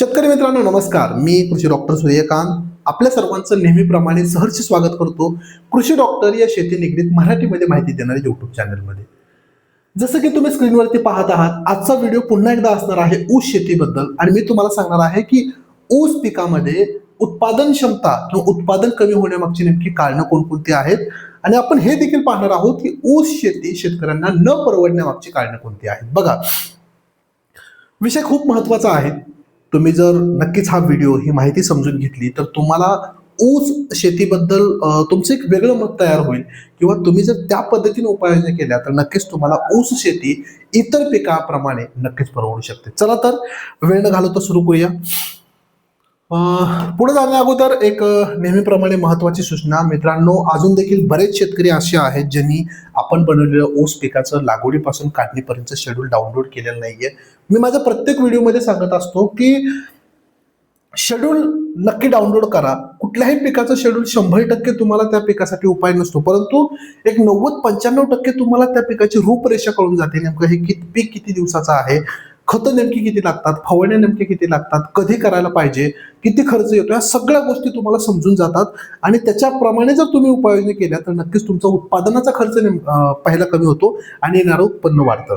शेतकरी मित्रांनो नमस्कार. मी कृषी डॉक्टर सूर्यकांत. आपल्या सर्वांचं नेहमीप्रमाणे सहर्ष स्वागत करतो कृषी डॉक्टर या शेती निगडीत मराठीमध्ये माहिती देणाऱ्या युट्यूब चॅनलमध्ये जसं की तुम्ही स्क्रीनवरती पाहत आहात आजचा व्हिडिओ पुन्हा एकदा असणार आहे ऊस शेतीबद्दल. आणि मी तुम्हाला सांगणार आहे की ऊस पिकामध्ये उत्पादन क्षमता किंवा उत्पादन कमी होण्यामागची नेमकी कारणं कोणकोणती आहेत? आणि आपण हे देखील पाहणार आहोत की ऊस शेती शेतकऱ्यांना न परवडण्यामागची कारणं कोणती आहेत? बघा. विषय खूप महत्त्वाचा आहे. तुम्ही जर नक्कीच हा व्हिडिओ ही माहिती समजून घेतली तर तुम्हाला ऊस शेतीबद्दल तुमचं एक वेगळं मत तयार होईल. किंवा तुम्ही जर त्या पद्धतीने उपाययोजना केल्या तर नक्कीच तुम्हाला ऊस शेती इतर पिकाप्रमाणे नक्कीच परवडू शकते. चला तर वेळ न घालवता सुरू करूया. पुढे जाण्या अगोदर एक नेहमीप्रमाणे महत्वाची सूचना. मित्रांनो अजून देखील बरेच शेतकरी असे आहेत ज्यांनी आपण बनवलेलं ऊस पिकाचं लागवडीपासून काढणीपर्यंत शेड्यूल डाउनलोड केलेलं नाहीये. मी माझ्या प्रत्येक व्हिडिओमध्ये सांगत असतो की शेड्यूल नक्की डाउनलोड करा. कुठल्याही पिकाचं शेड्यूल शंभर टक्के तुम्हाला त्या पिकासाठी उपाय नसतो. परंतु एक नव्वद पंच्याण्णव टक्के तुम्हाला त्या पिकाची रूपरेषा कळून जाते नेमकं हे किती पीक किती दिवसाचं आहे. खतं नेमकी किती लागतात? फवारण्या नेमके किती लागतात? कधी करायला पाहिजे? किती खर्च येतो या सगळ्या गोष्टी तुम्हाला समजून जातात. आणि त्याच्याप्रमाणे जर तुम्ही उपाययोजना केल्या तर नक्कीच तुमचा उत्पादनाचा खर्च नेम- पहिला कमी होतो आणि येणारं उत्पन्न वाढतं.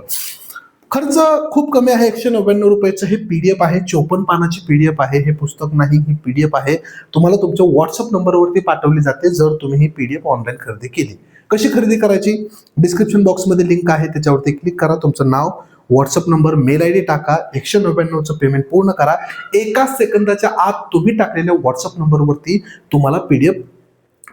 खर्च खूप कमी आहे. एकशे नव्याण्णव रुपयाचं हे पी डी एफ आहे. चोपन्न पानाची पी डी एफ आहे. हे पुस्तक नाही ही पी डी एफ आहे. तुम्हाला तुमच्या व्हॉट्सअप नंबरवरती पाठवली जाते जर तुम्ही ही पी डी एफ ऑनलाईन खरेदी केली. कशी खरेदी करायची? डिस्क्रिप्शन बॉक्समध्ये लिंक आहे. त्याच्यावरती क्लिक करा. तुमचं नाव WhatsApp number mail I D टाका एकशे नव्याण्णवचं पेमेंट पूर्ण करा. एका सेकंदाच्या आत तुम्ही टाकलेल्या व्हॉट्सअप नंबरवरती तुम्हाला पी डी एफ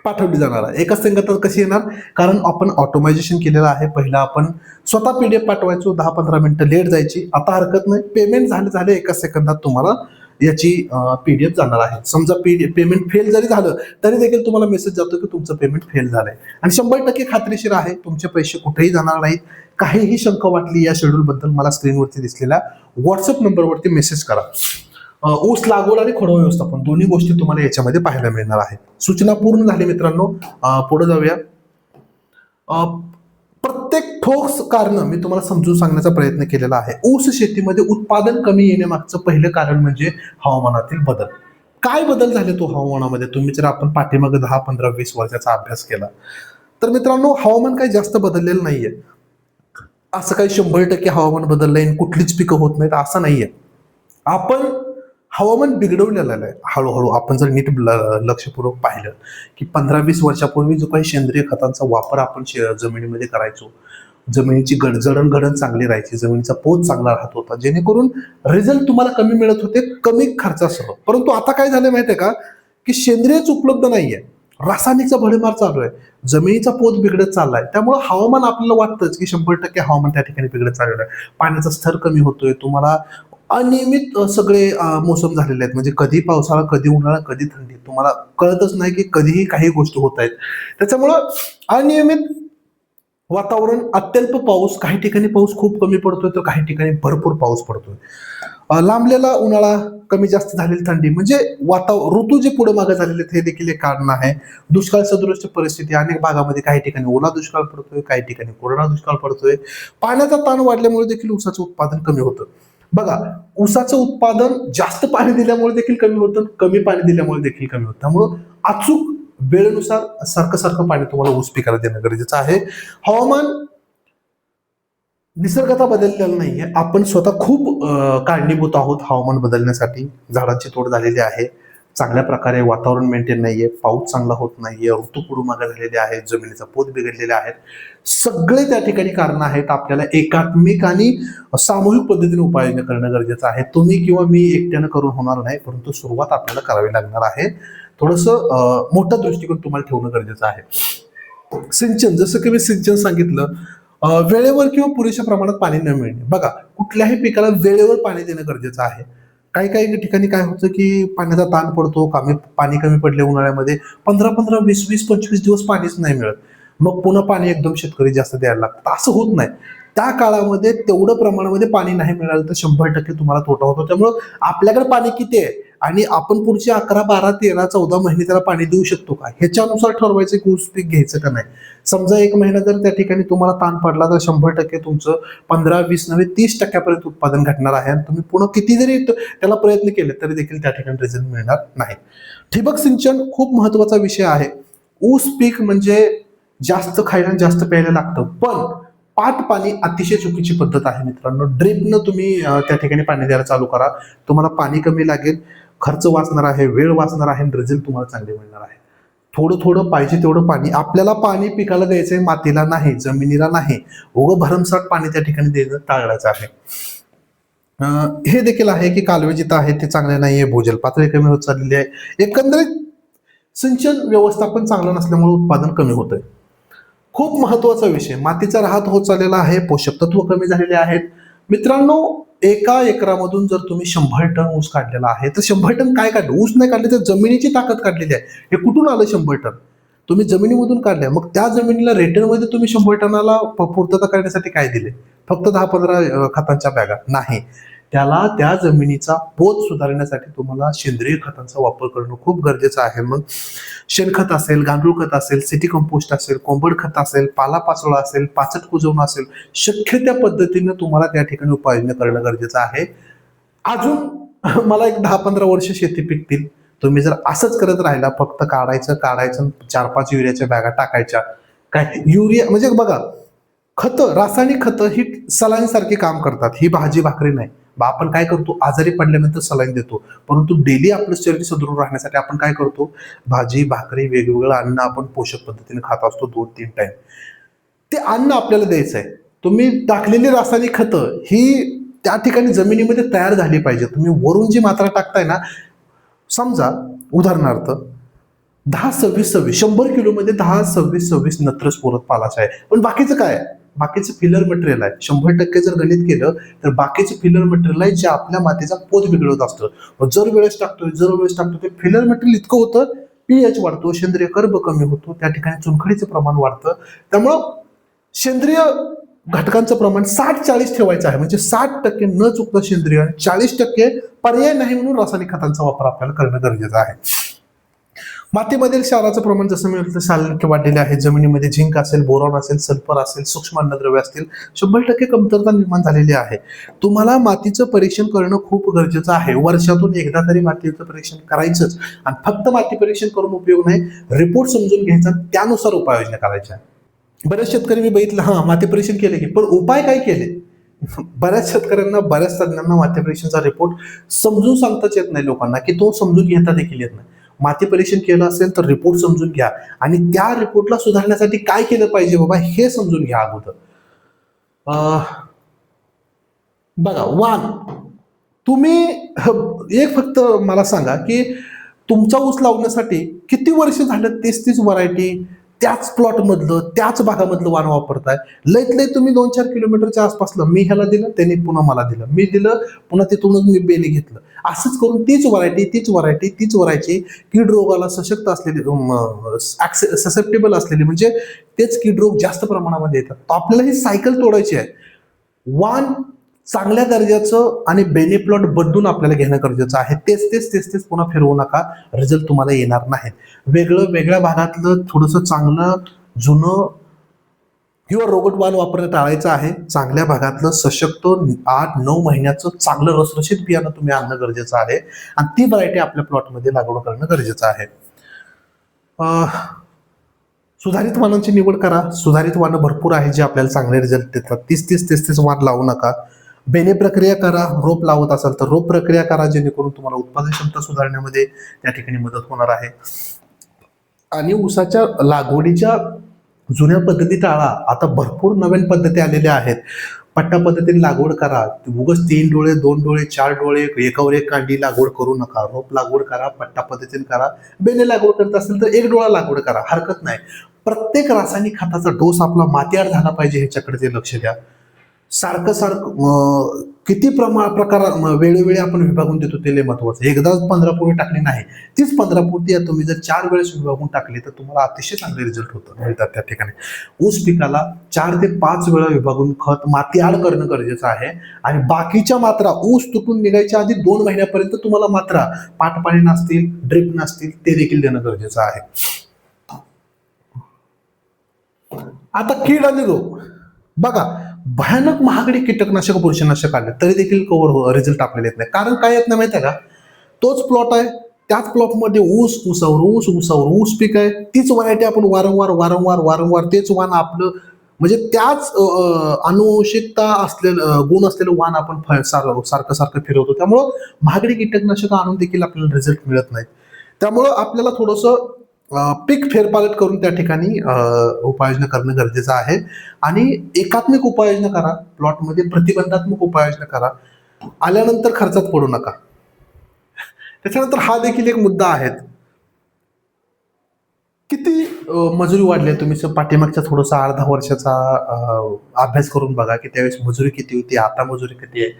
पाठवली जाणार आहे. एकाच सेकंदात कशी येणार? कारण आपण ऑटोमायझेशन केलेलं आहे. पहिला आपण स्वतः पी डी एफ पाठवायचो दहा पंधरा मिनटं लेट जायची. आता हरकत नाही. पेमेंट झाले झाले. एका सेकंदात तुम्हाला याची पीडीएफ जाणार आहे. समजा पी पेमेंट फेल जरी झालं तरी देखील तुम्हाला मेसेज जातो की तुमचं पेमेंट फेल झालंय. आणि शंभर टक्के खात्रीशीर आहे. तुमचे पैसे कुठेही जाणार नाहीत. काहीही शंका वाटली या शेड्यूलबद्दल मला स्क्रीनवरती दिसलेल्या व्हॉट्सअप नंबरवरती मेसेज करा. ऊस लागवड आणि खोडवा व्यवस्थापन दोन्ही गोष्टी तुम्हाला याच्यामध्ये पाहायला मिळणार आहेत. सूचना पूर्ण झाली मित्रांनो. पुढे जाऊया. प्रत्येक ठोस कारण मी तुम्हाला समजून सांगण्याचा प्रयत्न केलेला आहे. ऊस शेतीमध्ये उत्पादन कमी येण्यामागचं पहिलं कारण म्हणजे हवामानातील बदल. काय बदल झाले तो हवामानामध्ये? तुम्ही जर आपण पाठीमागे दहा पंधरा वीस वर्षाचा अभ्यास केला. तर मित्रांनो हवामान काही जास्त बदललेलं नाहीये. असं काही शंभर टक्के हवामान बदललंय आणि कुठलीच पिकं होत नाहीत असं नाहीये. आपण हवामान बिघडवलेलं आहे. हळूहळू आपण जर नीट लक्षपूर्वक पाहिलं की पंधरा वीस वर्षापूर्वी जो काही सेंद्रिय खतांचा वापर आपण जमिनीमध्ये करायचो जमिनीची गड जडणघडण चांगली राहायची जमिनीचा पोत चांगला राहत होता जेणेकरून रिझल्ट तुम्हाला कमी मिळत होते कमी खर्चासह. परंतु आता काय झालं माहितीये का? की सेंद्रियच उपलब्ध नाहीये. रासायनिकचा भडेमार चालू आहे. जमिनीचा पोत बिघडत चाललाय. त्यामुळे हवामान आपल्याला वाटतंच की शंभर टक्के हवामान त्या ठिकाणी बिघडत चाललेलं आहे. पाण्याचा स्तर कमी होतोय. तुम्हाला अनियमित सगळे मोसम झालेले आहेत. म्हणजे कधी पावसाळा कधी उन्हाळा कधी थंडी. तुम्हाला कळतच नाही की कधीही काही गोष्टी होत आहेत. त्याच्यामुळं अनियमित वातावरण अत्यल्प पाऊस काही ठिकाणी पाऊस खूप कमी पडतोय तर काही ठिकाणी भरपूर पाऊस पडतोय. लांबलेला उन्हाळा कमी जास्त झालेली थंडी म्हणजे वातावरण ऋतू जे पुढे मागे झालेले आहेत हे देखील एक कारण आहे. दुष्काळ सदृश परिस्थिती अनेक भागामध्ये काही ठिकाणी ओला दुष्काळ पडतोय काही ठिकाणी कोरडा दुष्काळ पडतोय. पाण्याचा ताण वाढल्यामुळे देखील ऊसाचं उत्पादन कमी होतं. बघा ऊसाचं उत्पादन जास्त पाणी दिल्यामुळे देखील कमी होतं कमी पाणी दिल्यामुळे देखील कमी होतं. त्यामुळं अचूक वेळेनुसार सारखं सारखं पाणी तुम्हाला ऊस पिकाला देणं गरजेचं आहे. हवामान निसर्गता बदललेला नाहीये. आपण स्वतः खूप कारणीभूत आहोत हवामान बदलण्यासाठी. झाडांची तोड झालेली आहे. चांगल्या प्रकारे वातावरण मेंटेन नाहीये पाऊस चांगला होत नाहीये ऋतू पुढे झालेले आहेत जमिनीचा पोत बिघडलेला आहेत सगळे त्या ठिकाणी कारण आहेत आपल्याला एकात्मिक आणि सामूहिक पद्धतीने उपाययोजना करणं गरजेचं आहे. तुम्ही किंवा मी एकट्यानं करून होणार नाही परंतु सुरुवात आपल्याला करावी लागणार आहे. थोडंसं मोठा दृष्टिकोन तुम्हाला ठेवणं गरजेचं आहे. सिंचन जसं की मी सिंचन सांगितलं वेळेवर किंवा पुरेशा प्रमाणात पाणी न मिळणे. बघा कुठल्याही पिकाला वेळेवर पाणी देणं गरजेचं आहे. काही काही ठिकाणी काय होतं की पाण्याचा ताण पडतो कमी पाणी कमी पडले उन्हाळ्यामध्ये पंधरा पंधरा वीस वीस पंचवीस दिवस पाणीच नाही मिळत. मग पुन्हा पाणी एकदम शेतकरी जास्त द्यायला लागतं. असं होत नाही. त्या काळामध्ये तेवढं प्रमाणामध्ये पाणी नाही मिळालं तर शंभर टक्के तुम्हाला तोटा होतो. त्यामुळं आपल्याकडे पाणी किती आहे? आणि आपण पुढचे अकरा बारा तेरा चौदा महिने त्याला पाणी देऊ शकतो का? ह्याच्यानुसार ठरवायचं की ऊस पीक घ्यायचं का नाही. समजा एक महिना जर त्या ठिकाणी तुम्हाला ताण पडला तर शंभर टक्के तुमचं पंधरा वीस नव्हे तीस टक्क्यापर्यंत उत्पादन घटणार आहे आणि तुम्ही पुन्हा किती जरी त्याला प्रयत्न केले तरी देखील त्या ठिकाणी रिझल्ट मिळणार नाही. ठिबक सिंचन खूप महत्त्वाचा विषय आहे. ऊस पीक म्हणजे जास्त खायला आणि जास्त प्यायला लागतं. पण पाट पाणी अतिशय चुकीची पद्धत आहे मित्रांनो. ड्रिपनं तुम्ही त्या ठिकाणी पाणी द्यायला चालू करा. तुम्हाला पाणी कमी लागेल. खर्च वाचणार आहे वेळ वाचणार आहे आणि रिझल्ट तुम्हाला चांगले मिळणार आहे. थोडं थोडं पाहिजे तेवढं पाणी. आपल्याला पाणी पिकाला आहे मातीला नाही जमिनीला नाही. उगं भरमसाठ पाणी त्या ठिकाणी देणं टाळायचं आहे. हे देखील आहे की कालवे जिथं आहे ते चांगले नाही आहे भूजल पातळी कमी होत चाललेली आहे. एकंदरीत सिंचन व्यवस्थापन चांगलं नसल्यामुळे उत्पादन कमी होतंय. खूप महत्त्वाचा विषय. मातीचा राहत होत चाललेला आहे पोषक तत्व कमी झालेले आहेत. मित्रांनो एका एकरामधून जर तुम्ही शंभर टन ऊस काढलेला आहे तर शंभर टन काय काढलं? ऊस नाही काढले तर जमिनीची ताकद काढलेली आहे. हे कुठून आलं शंभर टन? तुम्ही जमिनीमधून काढले मग त्या जमिनीला रिटर्नमध्ये तुम्ही शंभर टनाला पूर्तता करण्यासाठी काय दिले? फक्त दहा पंधरा खतांच्या बॅगा. नाही. त्याला त्या जमिनीचा पोत सुधारण्यासाठी तुम्हाला सेंद्रिय खतांचा वापर करणं खूप गरजेचं आहे. मग शेणखत असेल गांडूळ खत असेल सिटी कंपोस्ट असेल कोंबड खत असेल पालापाचोळा असेल पाचट कुजवणं असेल शक्य त्या पद्धतीनं तुम्हाला त्या ठिकाणी उपाययोजना करणं गरजेचं आहे. अजून मला एक दहा पंधरा वर्ष शेती पिकतील. तुम्ही जर असंच करत राहिला फक्त काढायचं काढायचं चार पाच युरियाच्या बॅगा टाकायच्या. काय युरिया म्हणजे बघा खतं रासायनिक खतं ही सलाईन सारखी काम करतात. ही भाजी भाकरी नाही. बा आपण काय करतो? आजारी पडल्यानंतर सलाईन देतो. परंतु डेली आपलं शरीर सुदृढ राहण्यासाठी आपण काय करतो? भाजी भाकरी वेगवेगळं अन्न आपण पोषक पद्धतीने खात असतो दोन तीन टाइम ते अन्न आपल्याला द्यायचं आहे. तुम्ही टाकलेली रासायनिक खतं ही त्या ठिकाणी जमिनीमध्ये तयार झाली पाहिजे. तुम्ही वरून जी मात्रा टाकताय ना समजा उदाहरणार्थ दहा सव्वीस सव्वीस शंभर किलोमध्ये दहा सव्वीस सव्वीस नत्रस पोरत पालाचं आहे. पण बाकीचं काय? आहे बाकीचं फिलर मटेरियल आहे. शंभर टक्के जर गणित केलं तर बाकीचे फिलर मटेरियल आहे जे आपल्या मातीचा पोत बिघडवत असतं. मग जर वेळेस टाकतोय जर वेळेस टाकतोय ते फिलर मटेरियल इतकं होतं पीएच वाढतो सेंद्रिय कर्ब कमी होतो त्या ठिकाणी चुनखडीचं प्रमाण वाढतं. त्यामुळं सेंद्रिय घटकांचं प्रमाण साठ चाळीस ठेवायचं आहे. म्हणजे साठ टक्के न चुकता सेंद्रिय आणि चाळीस टक्के पर्याय नाही म्हणून रासायनिक खतांचा वापर आपल्याला करणं गरजेचं आहे. मातीमधील क्षाराचं प्रमाण जसं मी तसं वाढलेले आहे. जमिनीमध्ये झिंक असेल बोरॉन असेल सल्फर असेल सूक्ष्म अन्नद्रव्य असतील शंभर टक्के कमतरता निर्माण झालेली आहे. तुम्हाला मातीचं परीक्षण करणं खूप गरजेचं आहे. वर्षातून एकदा तरी मातीचं परीक्षण करायचंच. आणि फक्त माती परीक्षण करून उपयोग नाही रिपोर्ट समजून घ्यायचा त्यानुसार उपाययोजना करायच्या. बरेच शेतकरी मी बघितलं हां माती परीक्षण केले की पण उपाय काय केले? बऱ्याच शेतकऱ्यांना बऱ्याच तज्ञांना माती परीक्षणचा रिपोर्ट समजून सांगताच येत नाही लोकांना की तो समजून घेता देखील येत नाही. माती परीक्षण केलं असेल तर रिपोर्ट समजून घ्या. आणि त्या रिपोर्टला सुधारण्यासाठी काय केलं पाहिजे बाबा हे समजून घ्या अगोदर. बघा वाण तुम्ही एक फक्त मला सांगा की तुमचा ऊस लावण्यासाठी किती वर्ष झालं तेच तीच व्हरायटी त्याच प्लॉटमधलं त्याच भागामधलं वाण वापरताय? लईत लई तुम्ही दोन चार किलोमीटरच्या आसपासलं मी ह्याला दिलं त्यांनी पुन्हा मला दिलं. मी दिलं पुन्हा तिथूनच मी बेली घेतलं. असंच करून तीच व्हरायटी तीच व्हरायटी तीच व्हरायटी कीड रोगाला सशक्त असलेली ससेप्टेबल असलेली म्हणजे तेच कीड रोग जास्त प्रमाणामध्ये येतात. तर आपल्याला ही सायकल तोडायची आहे. वान चांगल्या दर्जाचं आणि बेनिप्लॉट बदलून आपल्याला घेणं गरजेचं आहे. तेच तेच तेच तेच पुन्हा फिरवू नका. रिझल्ट तुम्हाला येणार नाहीत वेगळं वेगळ्या भागातलं थोडंसं चांगलं जुनं किंवा रोबोट वाण वापरणं टाळायचं आहे. चांगल्या भागातलं सशक्त आठ नऊ महिन्याचं चांगलं रसरशीत बियाणं तुम्ही आणणं गरजेचं आहे. आणि ती व्हरायटी आपल्या प्लॉटमध्ये लागवड करणं गरजेचं आहे. सुधारित वाणांची निवड करा. सुधारित वाणं भरपूर आहे जे आपल्याला चांगले रिझल्ट देतात. तीस तीस तीस तीस वाण लावू नका. बेने प्रक्रिया करा. रोप लावत असाल तर रोप प्रक्रिया करा जेणेकरून तुम्हाला उत्पादन क्षमता सुधारण्यामध्ये त्या ठिकाणी मदत होणार आहे. आणि ऊसाच्या लागवडीच्या जुन्या पद्धती टाळा. आता भरपूर नवीन पद्धती आलेल्या आहेत. पट्टा पद्धतीने लागवड करा. उगच तीन डोळे दोन डोळे चार डोळे एकावर एक कांडी लागवड करू नका. रोप लागवड करा पट्टा पद्धतीने करा. बेने लागवड करत असेल तर एक डोळा लागवड करा. हरकत नाही. प्रत्येक रासायनिक खताचा डोस आपला मातीआर झाला पाहिजे ह्याच्याकडे ते लक्ष द्या. सारखं सारखं किती प्रमा प्रकार वेळोवेळी आपण विभागून देतो ते लय महत्वाचं. एकदाच पंधरा पोळी टाकली नाही तीच पंधरा पोळी तुम्ही जर चार वेळेस विभागून टाकली तर तुम्हाला अतिशय चांगले रिझल्ट होतं मिळतात त्या ठिकाणी. ऊस पिकाला चार ते पाच वेळा विभागून खत माती आड करणं गरजेचं आहे. आणि बाकीच्या मात्रा ऊस तुटून निघायच्या आधी दोन महिन्यापर्यंत तुम्हाला मात्रा पाटपाणी नसतील ड्रिप नसतील ते देखील देणं गरजेचं आहे. आता कीड आणि रोग. बघा भयानक महागडी कीटकनाशक बुरशीनाशक आले तरी देखील कव्हर हो, रिझल्ट आपल्याला येत नाही. कारण काय येत नाही माहिती आहे का? तोच प्लॉट आहे. त्याच प्लॉटमध्ये ऊस ऊसावर ऊस ऊसावर ऊस पीक आहे. तीच व्हरायटी आपण वारंवार वारंवार वारंवार तेच वाण आपलं म्हणजे त्याच अनुवंशिकता असलेलं गुण असलेलं वाण आपण फळ सार- सारखं सारखं फिरवतो. त्यामुळं महागडी कीटकनाशकं आणून देखील आपल्याला रिझल्ट मिळत नाही त्यामुळं आपल्याला थोडंसं पीक फेरपालट करून त्या ठिकाणी उपाययोजना करणं गरजेचं आहे. आणि एकात्मिक उपाययोजना करा. प्लॉटमध्ये प्रतिबंधात्मक उपाययोजना करा. आल्यानंतर खर्चात पडू नका. त्याच्यानंतर हा देखील एक मुद्दा आहे. किती मजुरी वाढली आहे तुम्ही? पाठीमागच्या थोडंसं अर्धा वर्षाचा अभ्यास करून बघा की त्यावेळेस मजुरी किती होती? आता मजुरी किती आहे?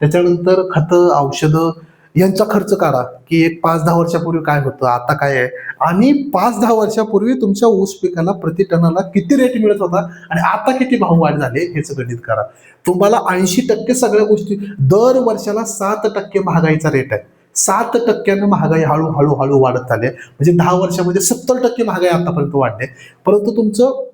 त्याच्यानंतर खतं औषधं यांचा खर्च काढा की एक पाच दहा वर्षापूर्वी काय होतं आता काय आहे? आणि पाच दहा वर्षापूर्वी तुमच्या ऊस पिकाला प्रति टनाला किती रेट मिळत होता? आणि आता किती भाव वाढ झाले हेच गणित करा. तुम्हाला ऐंशी टक्के सगळ्या गोष्टी दर वर्षाला सात टक्के महागाईचा रेट आहे. सात टक्क्यानं महागाई हळूहळू हळू वाढत आली आहे. म्हणजे दहा वर्षामध्ये सत्तर टक्के महागाई आतापर्यंत वाढते परंतु तुमचं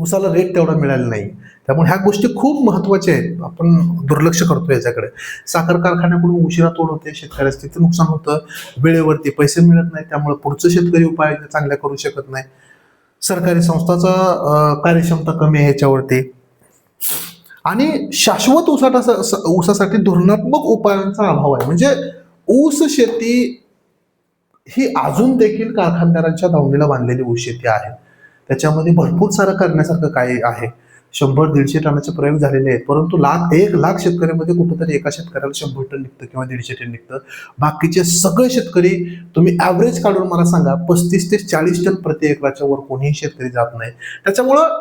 उसाला रेट तेवढा मिळाला नाही. त्यामुळे ह्या गोष्टी खूप महत्त्वाच्या आहेत. आपण दुर्लक्ष करतो याच्याकडे. साखर कारखान्याकडून उशिरा तोड होते शेतकऱ्याचं तिथे नुकसान होतं. वेळेवरती पैसे मिळत नाही त्यामुळे पुढचं शेतकरी उपाय चांगल्या करू शकत नाही. सरकारी संस्थाचा कार्यक्षमता कमी आहे ह्याच्यावरती आणि शाश्वत उसाटा ऊसासाठी धोरणात्मक उपायांचा अभाव आहे. म्हणजे ऊस शेती ही अजून देखील कारखानदारांच्या दावणीला बांधलेली ऊस शेती आहे. त्याच्यामध्ये भरपूर सारं करण्यासारखं काय आहे. शंभर दीडशे टनाचे प्रयोग झालेले आहेत. परंतु लाख एक लाख शेतकऱ्यामध्ये कुठंतरी एका शेतकऱ्याला शंभर टन निघतं किंवा दीडशे टन निघतं. बाकीचे सगळे शेतकरी तुम्ही ॲव्हरेज काढून मला सांगा पस्तीस ते चाळीस टन प्रति एकराच्या वर कोणीही शेतकरी जात नाही. त्याच्यामुळं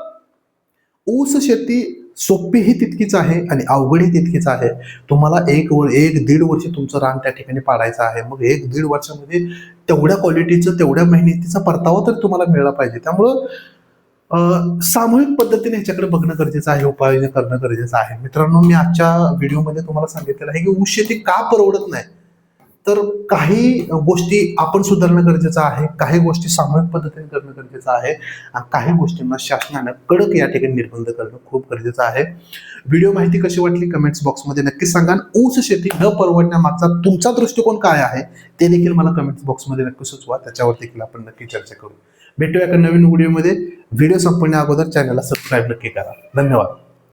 ऊस शेती सोपीही तितकीच आहे आणि अवघडही तितकीच आहे. तुम्हाला एक वर एक दीड वर्ष तुमचं रान त्या ठिकाणी पाडायचं आहे. मग एक दीड वर्षामध्ये तेवढ्या क्वालिटीचं तेवढ्या मेहनतीचा परतावा तर तुम्हाला मिळाला पाहिजे. त्यामुळं सामूहिक पद्धतीने ह्याच्याकडे बघणं गरजेचं आहे उपाययोजना करणं गरजेचं आहे. मित्रांनो मी आजच्या व्हिडिओमध्ये तुम्हाला सांगितलेलं आहे की ऊस शेती का परवडत नाही? तर काही गोष्टी आपण सुधारणं गरजेचं आहे काही गोष्टी सामूहिक पद्धतीने करणं गरजेचं आहे आणि काही गोष्टींना शासनानं कडक या ठिकाणी निर्बंध करणं खूप गरजेचं आहे. व्हिडिओ माहिती कशी वाटली कमेंट्स बॉक्समध्ये नक्की सांगा. आणि ऊस शेती न परवडण्यामागचा तुमचा दृष्टिकोन काय आहे ते देखील मला कमेंट्स बॉक्समध्ये नक्की सुचवा. त्याच्यावर देखील आपण नक्की चर्चा करू. भेटूया एका नवीन व्हिडिओमध्ये. व्हिडिओ संपण्या अगोदर चॅनलला सबस्क्राईब नक्की करा. धन्यवाद.